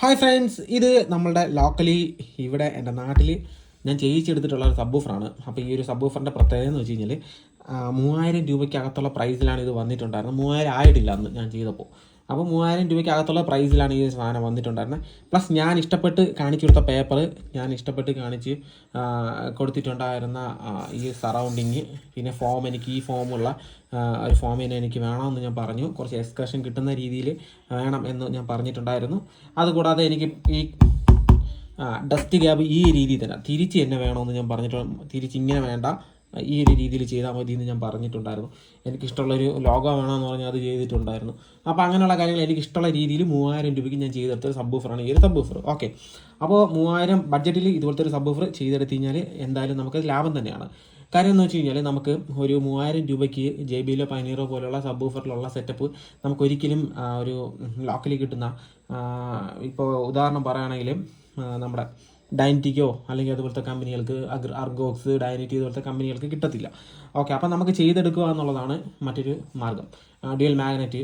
Hi friends ഇത് നമ്മളുടെ locally ഇവിടെ എന്റെ നാട്ടിൽ ഞാൻ ചെയ്യിച്ചെടുത്തിട്ടുള്ള ഒരു സബ് ഓഫറാണ് അപ്പോൾ ഈ ഒരു സബ് ഓഫറിന്റെ പ്രത്യേകത എന്ന് വെച്ച് കഴിഞ്ഞാൽ മൂവായിരം രൂപയ്ക്കകത്തുള്ള പ്രൈസിലാണ് ഇത് വന്നിട്ടുണ്ടായിരുന്നത്. മൂവായിരം ആയിട്ടില്ല അന്ന് ഞാൻ ചെയ്തപ്പോൾ. അപ്പോൾ മൂവായിരം രൂപയ്ക്കകത്തുള്ള പ്രൈസിലാണ് ഈ സാധനം വന്നിട്ടുണ്ടായിരുന്നത് പ്ലസ് ഞാൻ ഇഷ്ടപ്പെട്ട് കാണിച്ചു കൊടുത്ത പേപ്പർ ഞാൻ ഇഷ്ടപ്പെട്ട് കാണിച്ച് കൊടുത്തിട്ടുണ്ടായിരുന്ന ഈ സറൗണ്ടിങ് പിന്നെ ഫോം എനിക്ക് ഈ ഫോമുള്ള ഒരു ഫോം തന്നെ എനിക്ക് വേണമെന്ന് ഞാൻ പറഞ്ഞു. കുറച്ച് എക്സ്കർഷൻ കിട്ടുന്ന രീതിയിൽ വേണം എന്ന് ഞാൻ പറഞ്ഞിട്ടുണ്ടായിരുന്നു. അതുകൂടാതെ എനിക്ക് ഈ ഡസ്റ്റ് ഗ്യാപ്പ് ഈ രീതിയിൽ തന്നെ തിരിച്ച് തന്നെ വേണമെന്ന് ഞാൻ പറഞ്ഞിട്ടുണ്ട് തിരിച്ച് ഇങ്ങനെ വേണ്ട. ഈ ഒരു രീതിയിൽ ചെയ്താൽ മതി എന്ന് ഞാൻ പറഞ്ഞിട്ടുണ്ടായിരുന്നു. എനിക്കിഷ്ടമുള്ളൊരു ലോഗോ വേണമെന്ന് പറഞ്ഞാൽ അത് ചെയ്തിട്ടുണ്ടായിരുന്നു. അപ്പോൾ അങ്ങനെയുള്ള കാര്യങ്ങൾ എനിക്കിഷ്ടമുള്ള രീതിയിൽ മൂവായിരം രൂപയ്ക്ക് ഞാൻ ചെയ്തെടുത്ത ഒരു സബ്ബൂഫറാണ് ഈ ഒരു സബ്ബൂഫർ ഓക്കെ. അപ്പോൾ മൂവായിരം ബഡ്ജറ്റിൽ ഇതുപോലത്തെ ഒരു സബ്ബൂഫർ ചെയ്തെടുത്ത് കഴിഞ്ഞാൽ എന്തായാലും നമുക്ക് ലാഭം തന്നെയാണ്. കാര്യം എന്ന് വെച്ച് കഴിഞ്ഞാൽ നമുക്ക് ഒരു മൂവായിരം രൂപയ്ക്ക് ജെ ബിയിലോ പൈനീറോ പോലുള്ള സബ്ബൂഫറിലുള്ള സെറ്റപ്പ് നമുക്ക് ഒരിക്കലും ഒരു ലോക്കലി കിട്ടുന്ന ഇപ്പോൾ ഉദാഹരണം പറയുകയാണെങ്കിൽ നമ്മുടെ ഡൈനറ്റിക്കോ അല്ലെങ്കിൽ അതുപോലത്തെ കമ്പനികൾക്ക് അഗ്ര അർഗോക്സ് ഡൈനറ്റി ഇതുപോലത്തെ കമ്പനികൾക്ക് കിട്ടത്തില്ല. ഓക്കെ അപ്പോൾ നമുക്ക് ചെയ്തെടുക്കുക എന്നുള്ളതാണ് മറ്റൊരു മാർഗം. Dual magnet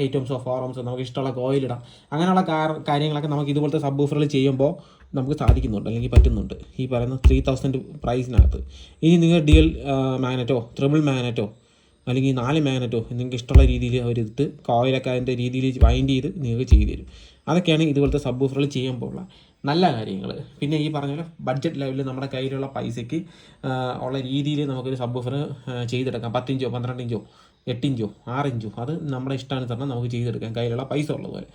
eight of four ohms നമുക്ക് ഇഷ്ടമുള്ള കോയിലിടാം അങ്ങനെയുള്ള കാര്യങ്ങളൊക്കെ നമുക്ക് ഇതുപോലത്തെ സബ് ഓഫറിൽ ചെയ്യുമ്പോൾ നമുക്ക് സാധിക്കുന്നുണ്ട് അല്ലെങ്കിൽ പറ്റുന്നുണ്ട്. ഈ പറയുന്ന ത്രീ തൗസൻഡ് പ്രൈസിനകത്ത് ഇനി നിങ്ങൾ ഡ്യുവൽ മാഗ്നറ്റോ ത്രിബിൾ മാഗ്നറ്റോ അല്ലെങ്കിൽ നാല് മാഗ്നറ്റോ നിങ്ങൾക്ക് ഇഷ്ടമുള്ള രീതിയിൽ അവരെടുത്ത് കോയിലൊക്കെ അതിന്റെ രീതിയിൽ വൈൻഡ് ചെയ്ത് നിങ്ങൾക്ക് ചെയ്തു തരും. അതൊക്കെയാണ് ഇതുപോലത്തെ സബ് ഓഫറുകൾ ചെയ്യുമ്പോൾ ഉള്ള നല്ല കാര്യങ്ങൾ പിന്നെ ഈ പറഞ്ഞ പോലെ ബഡ്ജറ്റ് ലെവലിൽ നമ്മുടെ കയ്യിലുള്ള പൈസയ്ക്ക് ഉള്ള രീതിയിൽ നമുക്കൊരു സബ് ഓഫർ ചെയ്തെടുക്കാം. പത്തിഞ്ചോ പന്ത്രണ്ടിഞ്ചോ എട്ടിഞ്ചോ ആറിഞ്ചോ അത് നമ്മുടെ ഇഷ്ടാനുസരണം നമുക്ക് ചെയ്തെടുക്കാം. കയ്യിലുള്ള പൈസ ഉള്ളതുപോലെ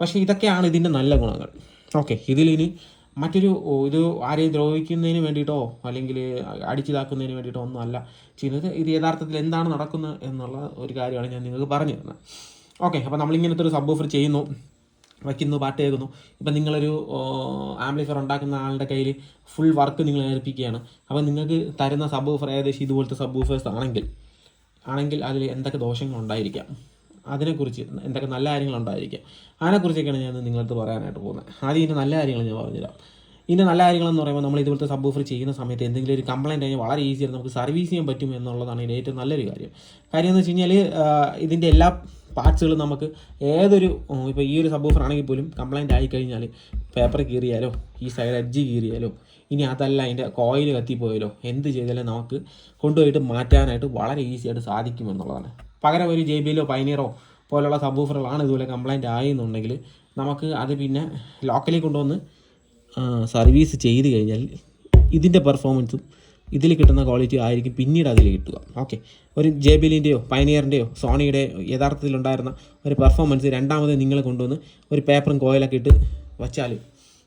പക്ഷേ ഇതൊക്കെയാണ് ഇതിന്റെ നല്ല ഗുണങ്ങൾ. ഓക്കെ ഇതിലിനി മറ്റൊരു ഇത് ആരെയും ദ്രോഹിക്കുന്നതിന് വേണ്ടിയിട്ടോ അല്ലെങ്കിൽ അടിച്ചിതാക്കുന്നതിന് വേണ്ടിയിട്ടോ ഒന്നും അല്ല ചെയ്യുന്നത്. ഇത് യഥാർത്ഥത്തിൽ എന്താണ് നടക്കുന്നത് എന്നുള്ള ഒരു കാര്യമാണ് ഞാൻ നിങ്ങൾക്ക് പറഞ്ഞു തരുന്നത് ഓക്കെ അപ്പോൾ നമ്മളിങ്ങനത്തെ ഒരു സബ് ഓഫർ ചെയ്യുന്നു. വയ്ക്കുന്നു പാട്ട് കേൾക്കുന്നു. ഇപ്പം നിങ്ങളൊരു ആംപ്ലിഫയർ ഉണ്ടാക്കുന്ന ആളുടെ കയ്യിൽ ഫുൾ വർക്ക് നിങ്ങൾ ഏൽപ്പിക്കുകയാണ്. അപ്പോൾ നിങ്ങൾക്ക് തരുന്ന സബ് ഓഫർ ഏകദേശം ഇതുപോലത്തെ സബ് ഓഫേഴ്സ് ആണെങ്കിൽ ആണെങ്കിൽ അതിൽ എന്തൊക്കെ ദോഷങ്ങളുണ്ടായിരിക്കാം അതിനെക്കുറിച്ച് എന്തൊക്കെ നല്ല കാര്യങ്ങളുണ്ടായിരിക്കാം അതിനെക്കുറിച്ചൊക്കെയാണ് ഞാൻ നിങ്ങളടുത്ത് പറയാനായിട്ട് പോകുന്നത്. ആദ്യം ഇതിന്റെ നല്ല കാര്യങ്ങൾ ഞാൻ പറഞ്ഞുതരാം. ഇതിന്റെ നല്ല കാര്യങ്ങളെന്ന് പറയുമ്പോൾ നമ്മൾ ഇതുപോലത്തെ സബ് ഓഫർ ചെയ്യുന്ന സമയത്ത് എന്തെങ്കിലും ഒരു കംപ്ലയിന്റ് കഴിഞ്ഞാൽ വളരെ ഈസിയായിട്ട് നമുക്ക് സർവീസ് ചെയ്യാൻ പറ്റും എന്നുള്ളതാണ് ഇതിന്റെ ഏറ്റവും നല്ലൊരു കാര്യം. കാര്യം എന്ന് വെച്ച് കഴിഞ്ഞാൽ ഇതിന്റെ എല്ലാ പാർട്സുകളും നമുക്ക് ഏതൊരു ഇപ്പോൾ ഈ ഒരു സബ്ബൂഫർ ആണെങ്കിൽ പോലും കംപ്ലയിന്റ് ആയിക്കഴിഞ്ഞാൽ പേപ്പർ കീറിയാലോ ഈ സൈഡ് എഡ്ജ് കീറിയാലോ ഇനി അതല്ല അതിന്റെ കോയിൽ കത്തിപ്പോയാലോ എന്ത് ചെയ്താലും നമുക്ക് കൊണ്ടുപോയിട്ട് മാറ്റാനായിട്ട് വളരെ ഈസി ആയിട്ട് സാധിക്കും എന്നുള്ളതാണ്. പകരം ഒരു ജെ ബിയിലോ പൈനീറോ പോലുള്ള സബ്ബൂഫറുകളാണ് ഇതുപോലെ കംപ്ലയിന്റ് ആയെന്നുണ്ടെങ്കിൽ നമുക്ക് അത് പിന്നെ ലോക്കലിൽ കൊണ്ടുവന്ന് സർവീസ് ചെയ്ത് കഴിഞ്ഞാൽ ഇതിന്റെ പെർഫോമൻസും ഇതിൽ കിട്ടുന്ന ക്വാളിറ്റി ആയിരിക്കും പിന്നീട് അതിൽ കിട്ടുക. ഓക്കെ ഒരു ജെ ബിലിന്റെയോ പൈനിയറിന്റെയോ സോണിയുടെ യഥാർത്ഥത്തിലുണ്ടായിരുന്ന ഒരു പെർഫോമൻസ് രണ്ടാമത് നിങ്ങൾ കൊണ്ടുവന്ന് ഒരു പേപ്പറും കോയിലൊക്കെ ഇട്ട് വച്ചാൽ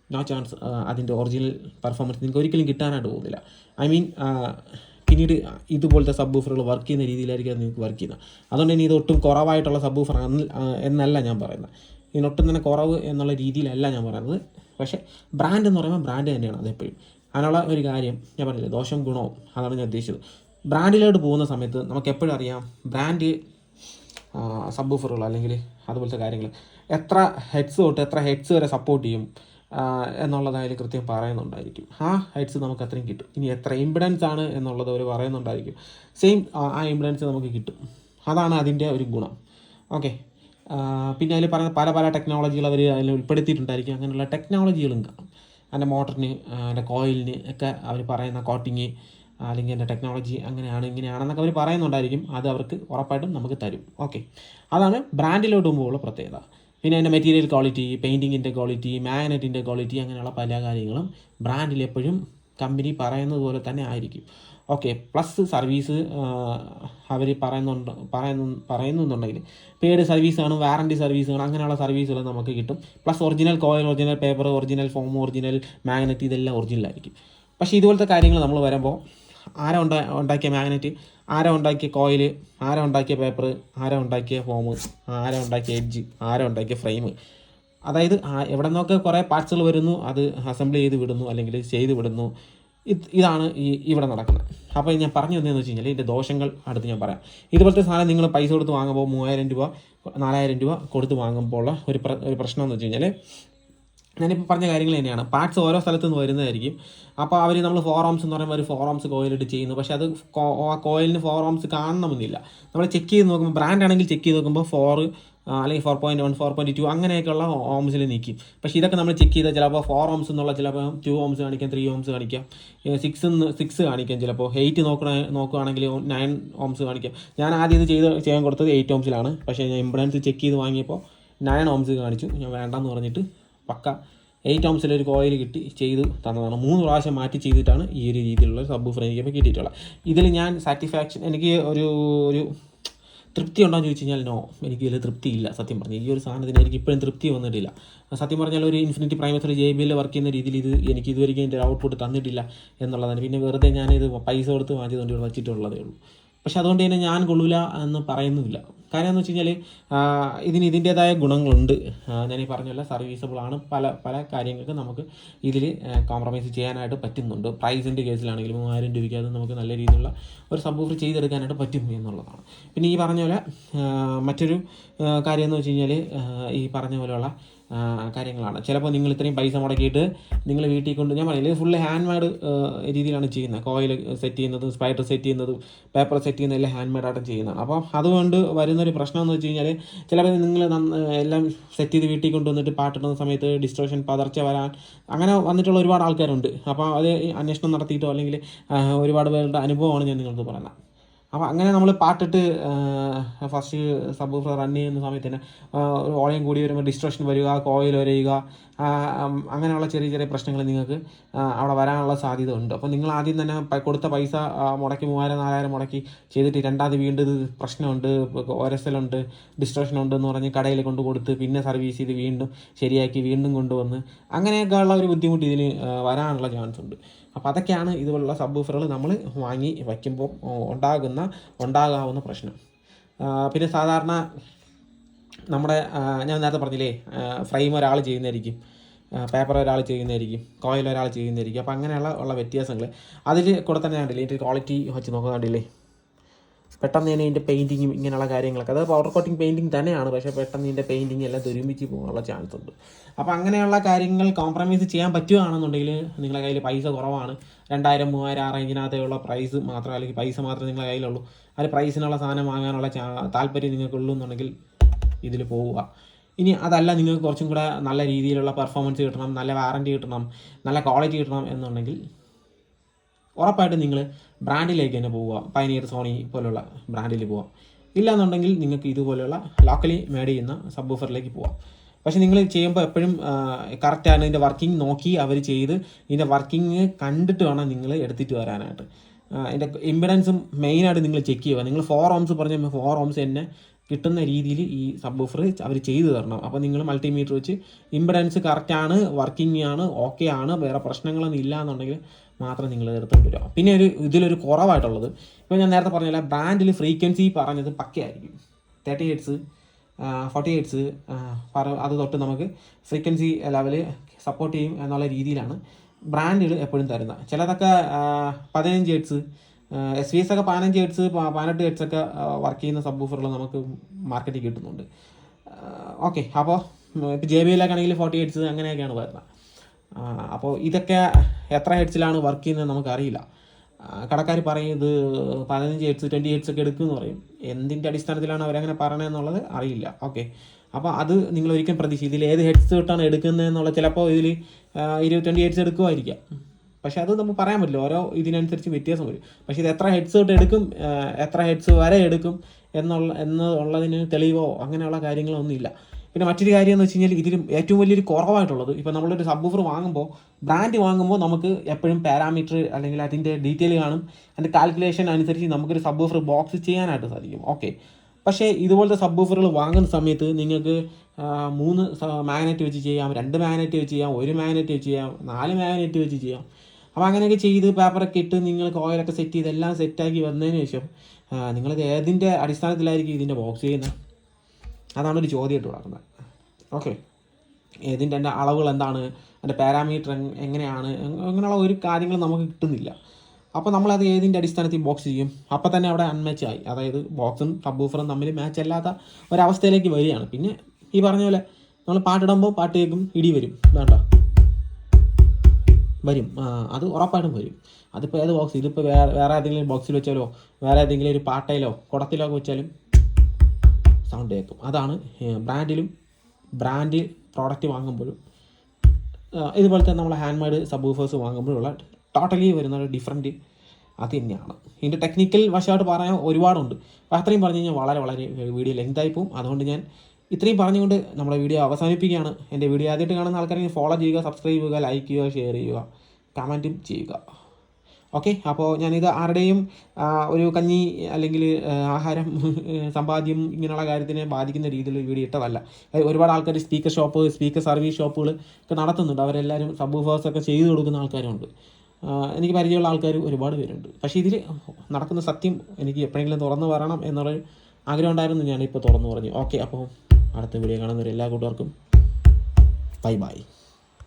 നോ ചാൻസ് അതിന്റെ ഒറിജിനൽ പെർഫോമൻസ് നിങ്ങൾക്ക് ഒരിക്കലും കിട്ടാനായിട്ട് പോകുന്നില്ല. ഐ മീൻ പിന്നീട് ഇതുപോലത്തെ സബ് ഊഫറുകൾ വർക്ക് ചെയ്യുന്ന രീതിയിലായിരിക്കും അത് നിങ്ങൾക്ക് വർക്ക് ചെയ്യുന്നത്. അതുകൊണ്ട് തന്നെ ഇത് ഒട്ടും കുറവായിട്ടുള്ള സബ് ഊഫർ എന്നല്ല ഞാൻ പറയുന്നത്. ഇതിനൊട്ടും തന്നെ കുറവ് എന്നുള്ള രീതിയിലല്ല ഞാൻ പറയുന്നത്. പക്ഷേ ബ്രാൻഡ് എന്ന് പറയുമ്പോൾ ബ്രാൻഡ് തന്നെയാണ് അതെപ്പോഴും അതിനുള്ള ഒരു കാര്യം ഞാൻ പറഞ്ഞില്ല ദോഷം ഗുണവും. അതാണ് ഞാൻ ഉദ്ദേശിച്ചത്. ബ്രാൻഡിലോട്ട് പോകുന്ന സമയത്ത് നമുക്ക് എപ്പോഴും അറിയാം ബ്രാൻഡ് സബ് ഓഫറുകൾ അല്ലെങ്കിൽ അതുപോലത്തെ കാര്യങ്ങൾ എത്ര ഹെഡ്സ് തൊട്ട് എത്ര ഹെഡ്സ് വരെ സപ്പോർട്ട് ചെയ്യും എന്നുള്ളത് കൃത്യം പറയുന്നുണ്ടായിരിക്കും. ആ ഹെഡ്സ് നമുക്ക് അത്രയും കിട്ടും. ഇനി എത്ര ഇമ്പിഡൻസ് ആണ് എന്നുള്ളത് അവർ പറയുന്നുണ്ടായിരിക്കും. സെയിം ആ ഇമ്പിഡൻസ് നമുക്ക് കിട്ടും. അതാണ് അതിന്റെ ഒരു ഗുണം. ഓക്കെ പിന്നെ അതിൽ പറയുന്ന പല പല ടെക്നോളജികൾ അവർ അതിൽ ഉൾപ്പെടുത്തിയിട്ടുണ്ടായിരിക്കും. അങ്ങനെയുള്ള ടെക്നോളജികളും കാണും. അതിന്റെ മോട്ടറിന് അതിന്റെ കോയിലിന് ഒക്കെ അവർ പറയുന്ന കോട്ടിങ് അല്ലെങ്കിൽ എന്റെ ടെക്നോളജി അങ്ങനെയാണ് ഇങ്ങനെയാണെന്നൊക്കെ അവർ പറയുന്നുണ്ടായിരിക്കും. അത് അവർക്ക് ഉറപ്പായിട്ടും നമുക്ക് തരും. ഓക്കെ. അതാണ് ബ്രാൻഡിലോട്ട് പോകുമ്പോഴുള്ള പ്രത്യേകത. പിന്നെ അതിന്റെ മെറ്റീരിയൽ ക്വാളിറ്റി പെയിന്റിങ്ങിന്റെ ക്വാളിറ്റി മാഗ്നറ്റിന്റെ ക്വാളിറ്റി അങ്ങനെയുള്ള പല കാര്യങ്ങളും ബ്രാൻഡിൽ എപ്പോഴും കമ്പനി പറയുന്നത് പോലെ തന്നെ ആയിരിക്കും. ഓക്കെ പ്ലസ് സർവീസ് അവർ പറയുന്നുണ്ട് പറയുന്നു പറയുന്നുണ്ടെങ്കിൽ പെയ്ഡ് സർവീസാണ് വാറണ്ടി സർവീസാണ് അങ്ങനെയുള്ള സർവീസുകൾ നമുക്ക് കിട്ടും. Plus original coil original paper original foam original magnet ഇതെല്ലാം ഒറിജിനൽ ആയിരിക്കും. പക്ഷേ ഇതുപോലത്തെ കാര്യങ്ങൾ നമ്മൾ വരുമ്പോൾ ആരാ ഉണ്ടാ ഉണ്ടാക്കിയ മാഗ്നറ്റ് ആരാ ഉണ്ടാക്കിയ കോയിൽ ആരാ ഉണ്ടാക്കിയ പേപ്പർ ആരാ ഉണ്ടാക്കിയ ഫോം ആരാ ഉണ്ടാക്കിയ എഡ്ജ് ആരാ ഉണ്ടാക്കിയ ഫ്രെയിം അതായത് എവിടെ നിന്നൊക്കെ കുറേ പാർട്സുകൾ വരുന്നു അത് അസംബിൾ ചെയ്ത് വിടുന്നു അല്ലെങ്കിൽ ചെയ്ത് വിടുന്നു. ഇത് ഇതാണ് ഈ ഇവിടെ നടക്കുന്നത്. അപ്പോൾ ഞാൻ പറഞ്ഞു തന്നതെന്ന് വെച്ച് കഴിഞ്ഞാൽ ഇതിന്റെ ദോഷങ്ങൾ അടുത്ത് ഞാൻ പറയാം. ഇതുപോലത്തെ സാധനം നിങ്ങൾ പൈസ കൊടുത്ത് വാങ്ങുമ്പോൾ മൂവായിരം രൂപ നാലായിരം രൂപ കൊടുത്ത് വാങ്ങുമ്പോൾ ഒരു ഒരു പ്രശ്നം എന്ന് വെച്ച് കഴിഞ്ഞാൽ ഞാനിപ്പോൾ പറഞ്ഞ കാര്യങ്ങൾ തന്നെയാണ്. പാർട്സ് ഓരോ സ്ഥലത്തു നിന്ന് വരുന്നതായിരിക്കും. അപ്പോൾ അവർ നമ്മൾ ഫോറോംസ് എന്ന് പറയുമ്പോൾ ഒരു ഫോറോംസ് കോയിലിട്ട് ചെയ്യുന്നു. പക്ഷേ അത് ആ കോയിലിന് ഫോറോംസ് കാണണമെന്നില്ല. നമ്മൾ ചെക്ക് ചെയ്ത് നോക്കുമ്പോൾ ബ്രാൻഡ് ആണെങ്കിൽ ചെക്ക് ചെയ്ത് നോക്കുമ്പോൾ ഫോർ അല്ലെങ്കിൽ four point one four point two അങ്ങനെയൊക്കെയുള്ള ഓംസിൽ നിൽക്കും. പക്ഷേ ഇതൊക്കെ നമ്മൾ ചെക്ക് ചെയ്താൽ ചിലപ്പോൾ ഫോർ ഓംസ് എന്നുള്ള ചിലപ്പോൾ ടു ഓംസ് കാണിക്കാം ത്രീ ഓംസ് കാണിക്കാം. സിക്സ് സിക്സ് കാണിക്കാം ചിലപ്പോൾ. എയ്റ്റ് നോക്കണ നോക്കുകയാണെങ്കിൽ നയൻ ഓംസ് കാണിക്കാം. ഞാൻ ആദ്യം ഇത് ചെയ്ത് ചെയ്യാൻ കൊടുത്തത് എയ്റ്റ് ഓംസിലാണ് പക്ഷേ ഞാൻ ഇമ്പ്രൻസ് ചെക്ക് ചെയ്ത് വാങ്ങിയപ്പോൾ നയൻ ഓംസ് കാണിച്ചു. ഞാൻ വേണ്ടെന്ന് പറഞ്ഞിട്ട് പക്ക എയ്റ്റ് ഓംസിൽ ഒരു കോയിൽ കിട്ടി ചെയ്ത് തന്നതാണ്. മൂന്ന് പ്രാവശ്യം മാറ്റി ചെയ്തിട്ടാണ് ഈ ഒരു രീതിയിലുള്ള സബ് ഫ്രെയിം കിട്ടിയിട്ടുള്ളത്. ഇതിൽ ഞാൻ സാറ്റിസ്ഫാക്ഷൻ എനിക്ക് ഒരു ഒരു തൃപ്തി ഉണ്ടോ എന്ന് ചോദിച്ചു കഴിഞ്ഞാൽ നോ എനിക്ക് ഇതിൽ തൃപ്തിയില്ല സത്യം പറഞ്ഞു. ഈ ഒരു സാധനത്തിന് എനിക്ക് ഇപ്പോഴും തൃപ്തി വന്നിട്ടില്ല. സത്യം പറഞ്ഞാൽ ഒരു ഇൻഫിനിറ്റി പ്രൈമസറി ജെ ബി എൽ വർക്ക് ചെയ്യുന്ന രീതിയിൽ ഇത് എനിക്ക് ഇതുവരെയും എന്റെ ഔട്ട്പുട്ട് തന്നിട്ടില്ല എന്നുള്ളതാണ്. പിന്നെ വെറുതെ ഞാനിത് പൈസ കൊടുത്ത് വാങ്ങിയതുകൊണ്ട് ഇവിടെ വച്ചിട്ടുള്ളതേ ഉള്ളൂ. പക്ഷെ അതുകൊണ്ട് തന്നെ ഞാൻ കൊള്ളൂല എന്ന് പറയുന്നുമില്ല. കാര്യം എന്ന് വെച്ച് കഴിഞ്ഞാൽ ഇതിന് ഇതിന്റേതായ ഗുണങ്ങളുണ്ട്. ഞാൻ ഈ പറഞ്ഞ പോലെ സർവീസബിൾ ആണ്. പല പല കാര്യങ്ങൾക്ക് നമുക്ക് ഇതിൽ കോംപ്രമൈസ് ചെയ്യാനായിട്ട് പറ്റുന്നുണ്ട്. പ്രൈസിന്റെ കേസിലാണെങ്കിലും മൂവായിരം രൂപയ്ക്ക് അത് നമുക്ക് നല്ല രീതിയിലുള്ള ഒരു സബ്ബൂഫർ ചെയ്തെടുക്കാനായിട്ട് പറ്റും എന്നുള്ളതാണ്. പിന്നെ ഈ പറഞ്ഞ പോലെ മറ്റൊരു കാര്യം എന്ന് വെച്ച് കഴിഞ്ഞാൽ ഈ പറഞ്ഞ പോലെയുള്ള കാര്യങ്ങളാണ്. ചിലപ്പോൾ നിങ്ങൾ ഇത്രയും പൈസ മുടക്കിയിട്ട് നിങ്ങൾ വീട്ടിൽ കൊണ്ട് ഞാൻ പറയുന്നത് ഫുള്ള് ഹാൻഡ് മെയ്ഡ് രീതിയിലാണ് ചെയ്യുന്നത്. കോയിൽ സെറ്റ് ചെയ്യുന്നതും സ്പൈഡർ സെറ്റ് ചെയ്യുന്നതും പേപ്പർ സെറ്റ് ചെയ്യുന്ന എല്ലാം ഹാൻഡ് മെയ്ഡായിട്ടും ചെയ്യുന്നതാണ്. അപ്പോൾ അതുകൊണ്ട് വരുന്നൊരു പ്രശ്നം എന്ന് വെച്ച് കഴിഞ്ഞാൽ ചിലപ്പോൾ നിങ്ങൾ എല്ലാം സെറ്റ് ചെയ്ത് വീട്ടിൽ കൊണ്ടുവന്നിട്ട് പാട്ടിടുന്ന സമയത്ത് ഡിസ്ട്രോഷൻ പതർച്ച വരാൻ അങ്ങനെ വന്നിട്ടുള്ള ഒരുപാട് ആൾക്കാരുണ്ട്. അപ്പോൾ അത് അന്വേഷണം നടത്തിയിട്ടോ അല്ലെങ്കിൽ ഒരുപാട് പേരുടെ അനുഭവമാണ് ഞാൻ നിങ്ങൾക്ക് പറയുന്നത്. അപ്പോൾ അങ്ങനെ നമ്മൾ പാട്ടിട്ട് ഫസ്റ്റ് സബ് റൺ ചെയ്യുന്ന സമയത്ത് തന്നെ ഓളയും കൂടി വരുമ്പോൾ ഡിസ്ട്രക്ഷൻ വരിക കോയിൽ വരയുക അങ്ങനെയുള്ള ചെറിയ ചെറിയ പ്രശ്നങ്ങൾ നിങ്ങൾക്ക് അവിടെ വരാനുള്ള സാധ്യത ഉണ്ട്. അപ്പോൾ നിങ്ങൾ ആദ്യം തന്നെ കൊടുത്ത പൈസ മുടക്കി മൂവായിരം നാലായിരം മുടക്കി ചെയ്തിട്ട് രണ്ടാമത് വീണ്ടും പ്രശ്നമുണ്ട് ഒരസലുണ്ട് ഡിസ്ട്രക്ഷൻ ഉണ്ട് എന്ന് പറഞ്ഞ് കടയിൽ കൊണ്ട് കൊടുത്ത് പിന്നെ സർവീസ് ചെയ്ത് വീണ്ടും ശരിയാക്കി വീണ്ടും കൊണ്ടുവന്ന് അങ്ങനെയൊക്കെ ഉള്ള ഒരു ബുദ്ധിമുട്ട് ഇതിന് വരാനുള്ള ചാൻസ് ഉണ്ട് അപ്പോൾ അതൊക്കെയാണ് ഇതുപോലുള്ള സബ് ഊഫറുകൾ നമ്മൾ വാങ്ങി വയ്ക്കുമ്പോൾ ഉണ്ടാകുന്ന ഉണ്ടാകാവുന്ന പ്രശ്നം. പിന്നെ സാധാരണ നമ്മുടെ ഞാൻ നേരത്തെ പറഞ്ഞില്ലേ ഫ്രെയിം ഒരാൾ ചെയ്യുന്നതായിരിക്കും പേപ്പർ ഒരാൾ ചെയ്യുന്നതായിരിക്കും കോയിൽ ഒരാൾ ചെയ്യുന്നതായിരിക്കും. അപ്പോൾ അങ്ങനെയുള്ള ഉള്ള വ്യത്യാസങ്ങൾ അതിൽ കൂടെ തന്നെ കണ്ടില്ലേ ക്വാളിറ്റി വെച്ച് നോക്കുക കണ്ടില്ലേ പെട്ടെന്ന് തന്നെ ഇതിന്റെ പെയിന്റിങ്ങും ഇങ്ങനെയുള്ള കാര്യങ്ങളൊക്കെ. അതായത് പൗഡർ കോട്ടിങ് പെയിന്റിങ് തന്നെയാണ്. പക്ഷേ പെട്ടെന്ന് ഇതിന്റെ പെയിന്റിങ് എല്ലാം ദുരുമിച്ച് പോകാനുള്ള ചാൻസ് ഉണ്ട്. അപ്പോൾ അങ്ങനെയുള്ള കാര്യങ്ങൾ കോംപ്രമൈസ് ചെയ്യാൻ പറ്റുകയാണെന്നുണ്ടെങ്കിൽ നിങ്ങളുടെ കയ്യിൽ പൈസ കുറവാണ്. രണ്ടായിരം മൂവായിരം ആ റേഞ്ചിനകത്തുള്ള പ്രൈസ് മാത്രം അല്ലെങ്കിൽ പൈസ മാത്രമേ നിങ്ങളുടെ കയ്യിലുള്ളൂ. അതിൽ പ്രൈസിനുള്ള സാധനം വാങ്ങാനുള്ള താല്പര്യം നിങ്ങൾക്കുള്ളൂ എന്നുണ്ടെങ്കിൽ ഇതിൽ പോവുക. ഇനി അതല്ല നിങ്ങൾക്ക് കുറച്ചും കൂടെ നല്ല രീതിയിലുള്ള പെർഫോമൻസ് കിട്ടണം നല്ല വാറന്റി കിട്ടണം നല്ല ക്വാളിറ്റി കിട്ടണം എന്നുണ്ടെങ്കിൽ ഉറപ്പായിട്ടും നിങ്ങൾ ബ്രാൻഡിലേക്ക് തന്നെ പോവുക. പൈനിയർ സോണി പോലുള്ള ബ്രാൻഡിൽ പോവാം ഇല്ലാന്നുണ്ടെങ്കിൽ നിങ്ങൾക്ക് ഇതുപോലെയുള്ള ലോക്കലി മേഡ് ചെയ്യുന്ന സബ് ഓഫറിലേക്ക് പോവാം. പക്ഷേ നിങ്ങൾ ചെയ്യുമ്പോൾ എപ്പോഴും കറക്റ്റാണ് ഇതിന്റെ വർക്കിംഗ് നോക്കി അവർ ചെയ്ത് ഇതിന്റെ വർക്കിംഗ് കണ്ടിട്ട് വേണം നിങ്ങൾ എടുത്തിട്ട് വരാനായിട്ട്. അതിന്റെ ഇമ്പിഡൻസും മെയിനായിട്ട് നിങ്ങൾ ചെക്ക് ചെയ്യുക. നിങ്ങൾ ഫോർ ഓംസ് പറഞ്ഞ ഫോർ ഓംസ് തന്നെ കിട്ടുന്ന രീതിയിൽ ഈ സബ് ഓഫർ അവർ ചെയ്തു തരണം. അപ്പോൾ നിങ്ങൾ മൾട്ടിമീറ്റർ വെച്ച് ഇമ്പിഡൻസ് കറക്റ്റാണ് വർക്കിംഗ് ആണ് ഓക്കെ ആണ് വേറെ പ്രശ്നങ്ങളൊന്നും ഇല്ല എന്നുണ്ടെങ്കിൽ മാത്രം നിങ്ങൾ നിർത്തേണ്ടി വരിക പിന്നെ ഒരു ഇതിലൊരു കുറവായിട്ടുള്ളത് ഇപ്പോൾ ഞാൻ നേരത്തെ പറഞ്ഞില്ല ബ്രാൻഡിൽ ഫ്രീക്വൻസി പറഞ്ഞത് പക്കയായിരിക്കും. തേർട്ടി ഹെഡ്സ് ഫോർട്ടി ഹെഡ്സ് അത് തൊട്ട് നമുക്ക് ഫ്രീക്വൻസി ലെവൽ സപ്പോർട്ട് ചെയ്യും എന്നുള്ള രീതിയിലാണ് ബ്രാൻഡുകൾ എപ്പോഴും തരുന്നത്. ചിലതൊക്കെ പതിനഞ്ച് ഹെഡ്സ് എസ് വി എസ് ഒക്കെ പതിനഞ്ച് ഹെഡ്സ് പതിനെട്ട് ഹെഡ്സ് ഒക്കെ വർക്ക് ചെയ്യുന്ന സബ് സബ്ബൂഫറുകൾ നമുക്ക് മാർക്കറ്റിൽ കിട്ടുന്നുണ്ട്. ഓക്കെ അപ്പോൾ ഇപ്പോൾ ജെ ബി എല്ലാക്കാണെങ്കിൽ ഫോർട്ടി ഹെഡ്സ് അങ്ങനെയൊക്കെയാണ് വരുന്നത്. അപ്പോൾ ഇതൊക്കെ എത്ര ഹെഡ്സിലാണ് വർക്ക് ചെയ്യുന്നത് നമുക്കറിയില്ല. കടക്കാർ പറയും ഇത് പതിനഞ്ച് ഹെഡ്സ് ട്വന്റി ഹെഡ്സ് ഒക്കെ എടുക്കുമെന്ന് പറയും. എന്തിന്റെ അടിസ്ഥാനത്തിലാണ് അവരങ്ങനെ പറയണതെന്നുള്ളത് അറിയില്ല. ഓക്കെ. അപ്പോൾ അത് നിങ്ങൾ ഒരിക്കലും പ്രതീക്ഷ ഇതിൽ ഏത് ഹെഡ്സ് തൊട്ടാണ് എടുക്കുന്നത് എന്നുള്ള ചിലപ്പോൾ ഇതിൽ ഇരുപത് ട്വന്റി ഹെഡ്സ് എടുക്കുമായിരിക്കാം. പക്ഷേ അത് നമുക്ക് പറയാൻ പറ്റില്ല. ഓരോ ഇതിനനുസരിച്ച് വ്യത്യാസം വരും. പക്ഷേ ഇത് എത്ര ഹെഡ്സ് തൊട്ട് എടുക്കും എത്ര ഹെഡ്സ് വരെ എടുക്കും എന്നുള്ള എന്നുള്ളതിന് തെളിവോ അങ്ങനെയുള്ള കാര്യങ്ങളൊന്നും ഇല്ല പിന്നെ മറ്റൊരു കാര്യം എന്ന് വെച്ച് കഴിഞ്ഞാൽ ഇതിലും ഏറ്റവും വലിയൊരു കുറവായിട്ടുള്ളത്. ഇപ്പോൾ നമ്മളൊരു സബ്ബൂഫർ വാങ്ങുമ്പോൾ ബ്രാൻഡ് വാങ്ങുമ്പോൾ നമുക്ക് എപ്പോഴും പാരാമീറ്റർ അല്ലെങ്കിൽ അതിന്റെ ഡീറ്റെയിൽ കാണും. അതിന്റെ കാൽക്കുലേഷൻ അനുസരിച്ച് നമുക്കൊരു സബ്ബൂഫർ ബോക്സ് ചെയ്യാനായിട്ട് സാധിക്കും. ഓക്കെ പക്ഷേ ഇതുപോലത്തെ സബ്ബൂഫറുകൾ വാങ്ങുന്ന സമയത്ത് നിങ്ങൾക്ക് മൂന്ന് മാഗ്നറ്റ് വെച്ച് ചെയ്യാം രണ്ട് മാഗ്നറ്റ് വെച്ച് ചെയ്യാം ഒരു മാഗ്നറ്റ് വെച്ച് ചെയ്യാം നാല് മാഗ്നറ്റ് വെച്ച് ചെയ്യാം. അപ്പോൾ അങ്ങനെയൊക്കെ ചെയ്ത് പേപ്പറൊക്കെ ഇട്ട് നിങ്ങൾ കോയിലൊക്കെ സെറ്റ് ചെയ്ത് എല്ലാം സെറ്റാക്കി വന്നതിന് ശേഷം നിങ്ങളിത് ഏതിന്റെ അടിസ്ഥാനത്തിലായിരിക്കും ഇതിന്റെ ബോക്സ് ചെയ്യുന്നത്? അതാണ് ഒരു ചോദ്യമായിട്ട് വളർന്നത് ഓക്കെ ഇതിന്റെ എന്റെ അളവുകൾ എന്താണ്? അതിന്റെ പാരാമീറ്റർ എങ്ങനെയാണ്? അങ്ങനെയുള്ള ഒരു കാര്യങ്ങൾ നമുക്ക് കിട്ടുന്നില്ല. അപ്പോൾ നമ്മളത് ഏതിന്റെ അടിസ്ഥാനത്തിൽ ബോക്സ് ചെയ്യും? അപ്പോൾ തന്നെ അവിടെ അൺമാച്ച് ആയി. അതായത് ബോക്സും സബ്ബൂഫറും തമ്മിൽ മാച്ച് അല്ലാത്ത ഒരവസ്ഥയിലേക്ക് വരികയാണ്. പിന്നെ ഈ പറഞ്ഞ പോലെ നമ്മൾ പാട്ടിടുമ്പോൾ പാട്ട് കേൾക്കും ഇടി വരും. വേണ്ട വരും. അത് ഉറപ്പായിട്ടും വരും. അതിപ്പോൾ ഏത് ബോക്സ് ഇതിപ്പോൾ വേറെ വേറെ ഏതെങ്കിലും ബോക്സിൽ വെച്ചാലോ വേറെ ഏതെങ്കിലും ഒരു പാട്ടയിലോ കുടത്തിലോ ഒക്കെ വെച്ചാലും സൗണ്ട് കേൾക്കും അതാണ് ബ്രാൻഡിലും ബ്രാൻഡ് പ്രോഡക്റ്റ് വാങ്ങുമ്പോഴും ഇതുപോലെ തന്നെ നമ്മൾ ഹാൻഡ് മെയ്ഡ് സബ് വൂഫേഴ്സ് വാങ്ങുമ്പോഴുള്ള ടോട്ടലി വരുന്ന ഒരു ഡിഫറെന്റ് അത് തന്നെയാണ്. ഇതിന്റെ ടെക്നിക്കൽ വശമായിട്ട് പറയാൻ ഒരുപാടുണ്ട്. അപ്പോൾ അത്രയും പറഞ്ഞു കഴിഞ്ഞാൽ വളരെ വളരെ വീഡിയോ ലെങ്തായി പോകും. അതുകൊണ്ട് ഞാൻ ഇത്രയും പറഞ്ഞുകൊണ്ട് നമ്മുടെ വീഡിയോ അവസാനിപ്പിക്കുകയാണ്. എന്റെ വീഡിയോ ആദ്യമായിട്ട് കാണുന്ന ആൾക്കാരെ ഫോളോ ചെയ്യുക സബ്സ്ക്രൈബ് ചെയ്യുക ലൈക്ക് ചെയ്യുക ഷെയർ ചെയ്യുക കമന്റും ചെയ്യുക. ഓക്കെ അപ്പോൾ ഞാനിത് ആരുടെയും ഒരു കഞ്ഞി അല്ലെങ്കിൽ ആഹാരം സമ്പാദ്യം ഇങ്ങനെയുള്ള കാര്യത്തിനെ ബാധിക്കുന്ന രീതിയിൽ വീഡിയോ ഇട്ടതല്ല. ഒരുപാട് ആൾക്കാർ സ്പീക്കർ ഷോപ്പ് സ്പീക്കർ സർവീസ് ഷോപ്പുകൾ ഒക്കെ നടത്തുന്നുണ്ട്. അവരെല്ലാവരും സബ് ഒക്കെ ചെയ്തു കൊടുക്കുന്ന ആൾക്കാരുണ്ട്. എനിക്ക് പരിചയമുള്ള ആൾക്കാർ ഒരുപാട് പേരുണ്ട്. പക്ഷേ ഇതിൽ നടക്കുന്ന സത്യം എനിക്ക് എപ്പോഴെങ്കിലും തുറന്നു പറയണം എന്നൊരു ആഗ്രഹം ഉണ്ടായിരുന്നു. ഞാനിപ്പോൾ തുറന്നു പറഞ്ഞു. ഓക്കെ അപ്പോൾ അടുത്ത വീഡിയോ കാണുന്നവർ എല്ലാ കൂട്ടുകാർക്കും ബൈ ബൈ.